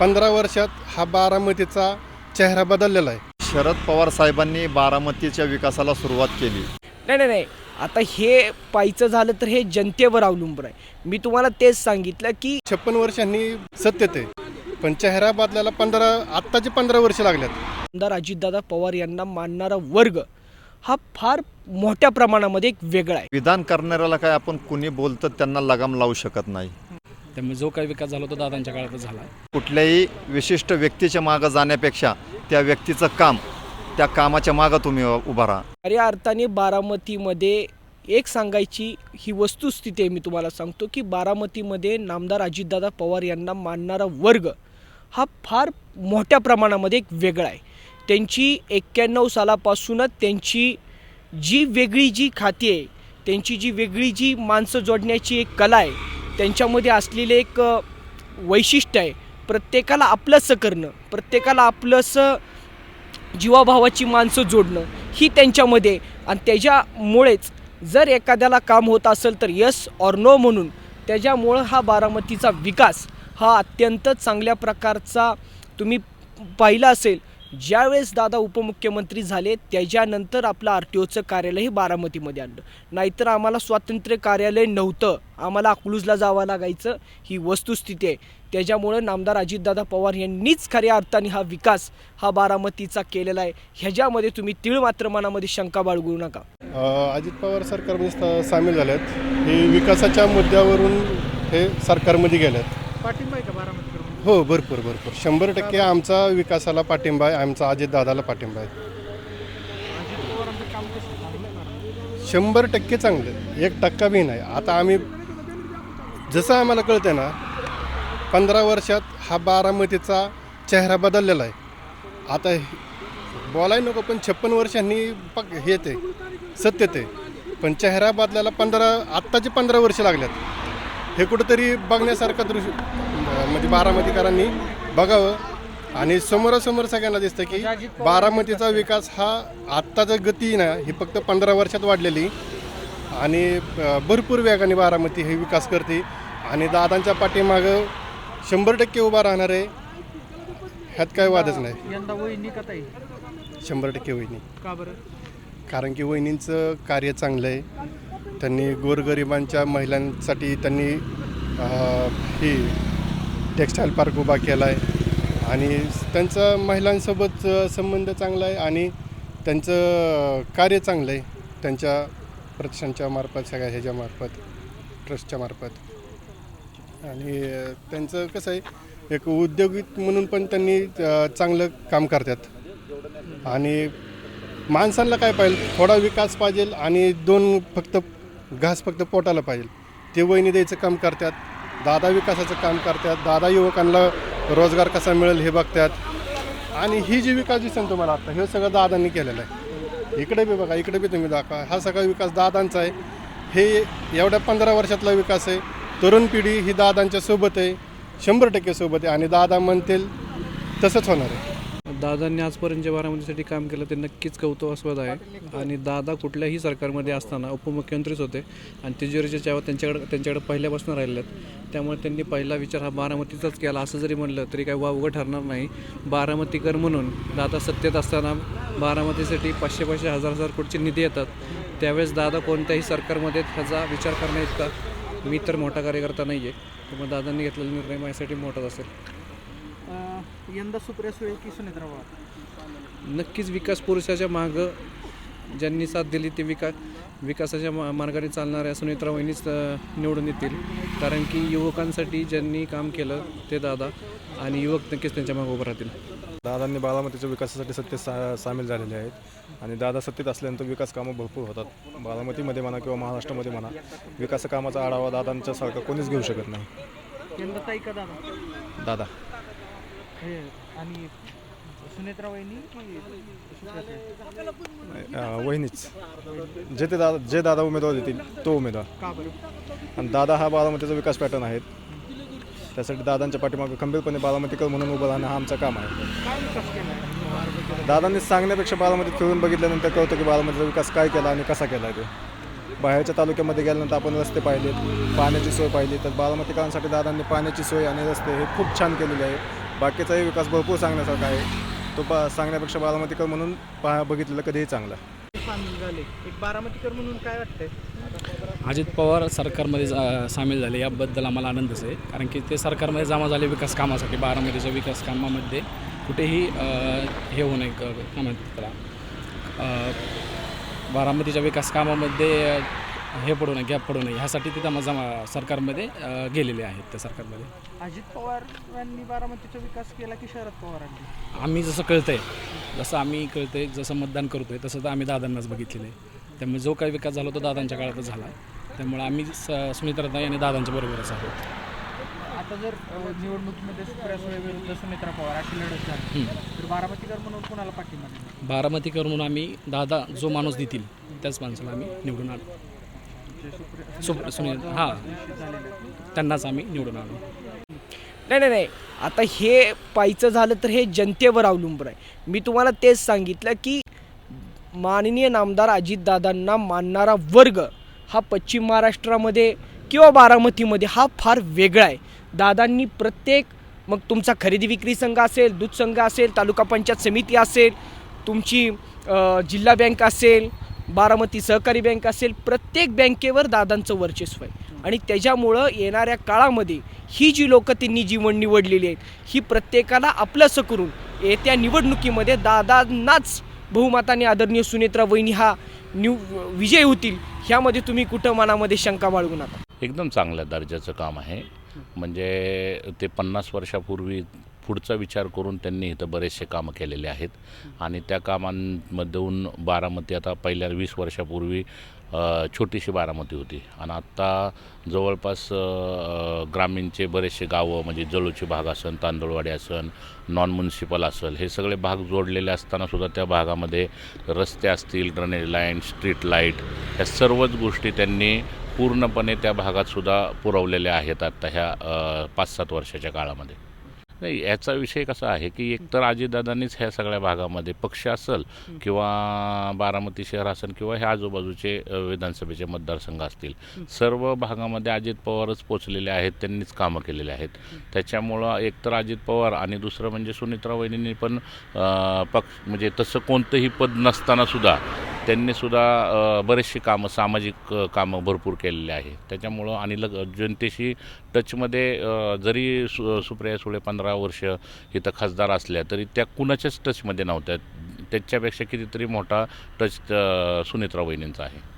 पंधरा वर्षात हा बारामतीचा चेहरा बदललेला आहे. शरद पवार साहेबांनी बारामतीच्या विकासाला सुरुवात केली. नाही नाही नाही. आता हे पायचं झालं तर हे जनतेवर अवलंबून आहे. मी तुम्हाला तेच सांगितलं की छप्पन वर्षांनी सत्तेत आहे. पण चेहरा बदलायला पंधरा आत्ताचे पंधरा वर्ष लागल्यात. आमदार अजितदादा पवार यांना मानणारा वर्ग हा फार मोठ्या प्रमाणामध्ये एक वेगळा आहे. विधान करणाऱ्याला काय आपण कुणी बोलतं त्यांना लगाम लावू शकत नाही. त्यामुळे जो काही विकास झाला तो दादांच्या काळातच झाला. कुठल्याही विशिष्ट व्यक्तीच्या मागं जाण्यापेक्षा त्या व्यक्तीचं काम त्या कामाच्या मागं तुम्ही उभा राहा. खऱ्या अर्थाने बारामतीमध्ये एक सांगायची ही वस्तुस्थिती आहे मी तुम्हाला सांगतो की बारामतीमध्ये नामदार अजितदादा पवार यांना मानणारा वर्ग हा फार मोठ्या प्रमाणामध्ये एक वेगळा आहे. त्यांची एक्क्याण्णव सालापासूनच त्यांची जी वेगळी जी खाती आहे त्यांची जी वेगळी जी माणसं जोडण्याची एक कला आहे त्यांच्यामध्ये असलेले एक वैशिष्ट्य आहे. प्रत्येकाला आपलंसं करणं प्रत्येकाला आपलंसं जीवाभावाची माणसं जोडणं ही त्यांच्यामध्ये आणि त्याच्यामुळेच जर एखाद्याला काम होत असेल तर यस ऑर नो म्हणून त्याच्यामुळं हा बारामतीचा विकास हा अत्यंत चांगल्या प्रकारचा तुम्ही पाहिला असेल. ज्यावेळेस दादा उपमुख्यमंत्री झाले त्याच्यानंतर आपलं आर टी ओचं कार्यालय हे बारामतीमध्ये आणलं. नाहीतर आम्हाला स्वातंत्र्य कार्यालय नव्हतं. आम्हाला अकलूजला जावं लागायचं. ही वस्तुस्थिती आहे. त्याच्यामुळं नामदार अजितदादा पवार यांनीच खऱ्या अर्थाने हा विकास हा बारामतीचा केलेला आहे. ह्याच्यामध्ये तुम्ही तीळ मात्र मनामध्ये शंका बाळगू नका. अजित पवार सरकारमध्ये सा- सामील झाल्यात हे विकासाच्या मुद्द्यावरून हे सरकारमध्ये गेल्यात पाठिंबा आहे का बारामतीकर हो भरपूर भरपूर. शंभर टक्के आमचा विकासाला पाठिंबा आहे आमचा अजितदादाला पाठिंबा आहे. अजित आहे शंभर टक्के चांगलं एक टक्का बी नाही. आता आम्ही जसं आम्हाला कळतं ना पंधरा वर्षात हा बारामतीचा चेहरा बदललेला आहे. आता बोलायला बोलाय नको पण छप्पन वर्षांनी पक हे ते सत्य ते. पण चेहरा बदलायला पंधरा आत्ताचे पंधरा वर्ष लागल्यात. हे कुठंतरी बघण्यासारखं दृश्य म्हणजे बारामतीकरांनी बघावं. आणि समोरासमोर सगळ्यांना दिसतं की बारामतीचा विकास हा आत्ताचा गती ना ही फक्त पंधरा वर्षात वाढलेली. आणि भरपूर वेगाने बारामती हे विकास करते. आणि दादांच्या पाठीमागं शंभर टक्के उभा राहणार आहे. ह्यात काय वादच नाही. यंदा वहिनी का ताई? शंभर टक्के वहिनी. का बरं? कारण की वहिनींचं कार्य चांगलं आहे. त्यांनी गोरगरिबांच्या महिलांसाठी त्यांनी ही टेक्स्टाईल पार्क उभा केला आहे आणि त्यांचा महिलांसोबत संबंध चांगला आहे आणि त्यांचं कार्य चांगलं आहे. त्यांच्या प्रतिष्ठानच्या मार्फत सगळ्या ह्याच्या मार्फत ट्रस्टच्या मार्फत. आणि त्यांचं कसं आहे एक उद्योगिक म्हणून पण त्यांनी चांगलं काम करतात. आणि माणसांना काय पाहिजे थोडा विकास पाहिजे आणि दोन फक्त घास फक्त पोटाला पाहिजे. ते वहिनी द्यायचं काम करतात दादा विकासाचं काम करतात दादा युवकांना रोजगार कसा मिळेल हे बघतात. आणि ही जी विकास दिसेल तुम्हाला आता हे सगळं दादांनी केलेलं आहे. इकडे बी बघा इकडे बी तुम्ही दाखवा. हा सगळा विकास दादांचा आहे. हे एवढ्या पंधरा वर्षातला विकास आहे. तरुण पिढी ही दादांच्या सोबत आहे. शंभर टक्के सोबत आहे. आणि दादा म्हणतील तसंच होणार आहे. दादांनी आजपर्यंत जे बारामतीसाठी काम केलं ते नक्कीच कौतुकास्पद आहे. आणि दादा कुठल्याही सरकारमध्ये असताना उपमुख्यमंत्रीच होते. आणि तिजोरीच्या चावा त्यांच्याकडे त्यांच्याकडे पहिल्यापासून राहिल्या आहेत त्यामुळे त्यांनी पहिला विचार हा बारामतीचाच केला. असं जरी म्हणलं तरी काही वावगं ठरणार नाही. बारामतीकर म्हणून दादा सत्तेत असताना बारामतीसाठी पाचशे पाचशे हजार हजार कोटीचे निधी येतात. त्यावेळेस दादा कोणत्याही सरकारमध्ये ह्याचा विचार करण्याइतका मी तर मोठा कार्यकर्ता नाही आहे त्यामुळे दादांनी घेतलेला निर्णय माझ्यासाठी मोठाच असेल. अं, यंदा सुप्रिया सुळे की सुनेत्रा पवार नक्कीच विकास पुरुषाच्या मागं ज्यांनी साथ दिली ते विका विकासाच्या मा मार्गाने चालणाऱ्या सुनेत्रा वहिनीच अ, निवडून येतील. कारण की युवकांसाठी ज्यांनी काम केलं ते दादा आणि युवक नक्कीच त्यांच्या मागे उभं राहतील. दादांनी बारामतीच्या विकासासाठी सत्तेत सा सामील झालेले आहेत. आणि दादा सत्तेत असल्यानंतर विकास कामं भरपूर होतात. बारामतीमध्ये म्हणा किंवा महाराष्ट्रामध्ये म्हणा विकास कामाचा आढावा दादांच्यासारखा कोणीच घेऊ शकत नाही. यंदा ताई का दादा? दादा. हे आणि सुनेत्रा वहिनी? अं, वहिनीच. जे ते दादा जे दादा उमेदवार देतील तो उमेदवार. का बरं? आणि दादा हा बारामतीचा विकास पॅटर्न आहे. त्यासाठी दादांच्या पाठीमागे खंबीरपणे बारामतीकर म्हणून उभं राहणं हा आमचं काम आहे. काय विकास केला आहे? दादांनी सांगण्यापेक्षा बारामतीत फिरून बघितल्यानंतर कळतं की बारामतीचा विकास काय केला आणि कसा केला आहे तो. बाहेरच्या तालुक्यामध्ये गेल्यानंतर आपण रस्ते पाहिलेत पाण्याची सोय पाहिली. तर बारामतीकरांसाठी दादांनी पाण्याची सोय आणि रस्ते हे खूप छान केलेले आहे. बाकीचाही विकास भरपूर सांगण्यासारखा आहे. तो बा सांगण्यापेक्षा बारामतीकर म्हणून पहा बघितलेलं कधीही चांगलं. सामील झाले एक बारामतीकर म्हणून काय वाटतंय? अजित पवार सरकारमध्ये जा- सामील झाले याबद्दल आम्हाला आनंदच आहे. कारण की ते सरकारमध्ये जमा झाले विकास कामासाठी बारामतीच्या विकास कामामध्ये. कुठेही अ, हे होऊ नये क- काय म्हणतात त्याला. अ, बारामतीच्या विकास कामामध्ये अ, हे पडू नये गॅप पडू नये. ह्यासाठी ते जमा जमा सरकारमध्ये अ, गेलेले आहेत त्या सरकारमध्ये. अजित पवार यांनी बारामतीचा विकास केला की शरद पवारांनी? आम्ही जसं कळतंय जसं आम्ही कळतंय जसं मतदान करतोय तसं तर आम्ही दादांनाच बघितलेलं आहे. त्यामुळे जो काही विकास झाला तो दादांच्या काळातच झाला. त्यामुळे आम्ही स सुनीताताई आणि दादांच्या बरोबरच आहोत. आता जर अ, निवडणुकीमध्ये सुप्रिया सुळे विरुद्ध सुमित्रा पवार अशी लढत झाली. तर बारामतीकर म्हणून कोणाला पाठिंबा देणार? बारामतीकर म्हणून आम्ही दादा जो माणूस देतील त्याच माणसाला आम्ही निवडून आणू. सुप्रिया सुप सुनील हां. त्यांनाच आम्ही निवडून आणू. नाही नाही नाही. आता हे पाहायचं झालं तर हे जनतेवर अवलंबून आहे. मी तुम्हाला तेच सांगितलं की माननीय नामदार अजितदादांना मानणारा वर्ग हा पश्चिम महाराष्ट्रामध्ये किंवा बारामतीमध्ये हा फार वेगळा आहे. दादांनी प्रत्येक मग तुमचा खरेदी विक्री संघ असेल दूध संघ असेल तालुका पंचायत समिती असेल तुमची जिल्हा बँक असेल बारामती सहकारी बँक असेल प्रत्येक बँकेवर दादांचं वर्चस्व आहे. आणि त्याच्यामुळं येणाऱ्या काळामध्ये ही जी लोकं त्यांनी जीवन निवडलेली आहेत ही प्रत्येकाला आपलंसं करून येत्या निवडणुकीमध्ये दादांनाच बहुमताने आदरणीय सुनेत्रा वहिनी हा निव विजय होतील ह्यामध्ये तुम्ही कुठं मनामध्ये शंका बाळगू नका. एकदम चांगल्या दर्जाचं काम आहे. म्हणजे ते पन्नास वर्षापूर्वी पुढचा विचार करून त्यांनी इथं बरेचसे कामं केलेले आहेत. आणि त्या कामांमधून बारामती आता पहिल्या वीस वर्षापूर्वी छोटीशी बारामती होती. आणि आत्ता जवळपास ग्रामीणचे बरेचसे गावं म्हणजे जळूची भाग असन तांदूळवाडी असन नॉन म्युन्सिपल असेल हे सगळे भाग जोडलेले असतानासुद्धा त्या भागामध्ये रस्ते असतील ड्रेनेज लाईन स्ट्रीट लाइट ह्या सर्वच गोष्टी त्यांनी पूर्णपणे त्या भागातसुद्धा पुरवलेल्या आहेत आत्ता ह्या पाच सात वर्षाच्या काळामध्ये. नाही याचा विषय कसा आहे की एकतर अजितदादांनीच ह्या सगळ्या भागामध्ये पक्ष असेल किंवा बारामती शहर असेल किंवा ह्या आजूबाजूचे विधानसभेचे मतदारसंघ असतील. सर्व भागामध्ये अजित पवारच पोचलेले आहेत त्यांनीच कामं केलेली आहेत. त्याच्यामुळं एकतर अजित पवार आणि दुसरं म्हणजे सुनित्रा वहिनींनी पण पक्ष म्हणजे तसं कोणतंही पद नसतानासुद्धा त्यांनीसुद्धा बरेचशी कामं सामाजिक कामं भरपूर केलेली आहे त्याच्यामुळं आणि लग जनतेशी टचमध्ये जरी सु सुप्रिया सुळे पंधरा वर्ष इथं खासदार असल्या तरी त्या कुणाच्याच टचमध्ये नव्हत्या. त्याच्यापेक्षा कितीतरी मोठा टच सुनेत्रा वहिनींचा आहे.